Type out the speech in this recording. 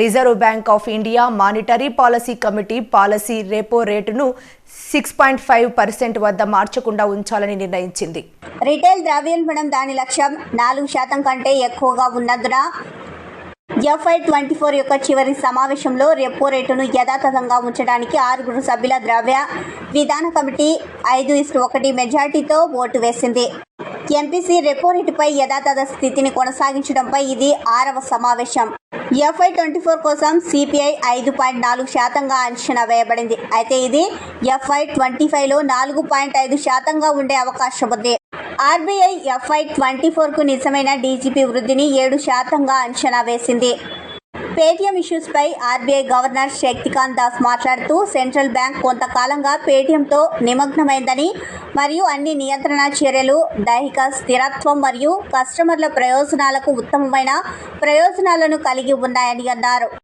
Reserve Bank of India monetary policy committee policy repo రేటును six point five percent వద్ద మార్చకుండా ఉంచాలని నిర్ణయించింది. రిటైల్ ద్రవ్యోల్బణం దాని లక్ష్యం నాలుగు శాతం కంటే ఎక్కువగా ఉన్నందున ఎఫ్ఐ ట్వంటీ ఫోర్ యొక్క చివరి సమావేశంలో రెపో రేటును యథాతథంగా ఉంచడానికి ఆరుగురు సభ్యుల ద్రవ్య విధాన కమిటీ ఐదు ఇస్టు ఒకటి మెజార్టీతో ఓటు వేసింది. ఎంపీసీ రెపో రేటుపై యథాతథ స్థితిని కొనసాగించడంపై ఇది ఆరవ సమావేశం. ఎఫ్ఐ ట్వంటీ ఫోర్ కోసం సిపిఐ ఐదు పాయింట్ నాలుగు శాతంగా అంచనా వేయబడింది. అయితే ఇది ఎఫ్ఐ ట్వంటీ ఫైవ్లో నాలుగు పాయింట్ ఐదు శాతంగా ఉండే అవకాశం ఉంది. ఆర్బీఐ ఎఫ్ఐ ట్వంటీ ఫోర్కు నిజమైన డీజీపీ వృద్ధిని ఏడు శాతంగా అంచనా వేసింది. పేటీఎం ఇష్యూస్పై ఆర్బీఐ గవర్నర్ శక్తికాంత్ దాస్ మాట్లాడుతూ సెంట్రల్ బ్యాంక్ కొంతకాలంగా పేటీఎంతో నిమగ్నమైందని మరియు అన్ని నియంత్రణ చర్యలు దైహిక స్థిరత్వం మరియు కస్టమర్ల ప్రయోజనాలకు ఉత్తమమైన ప్రయోజనాలను కలిగి ఉన్నాయని అన్నారు.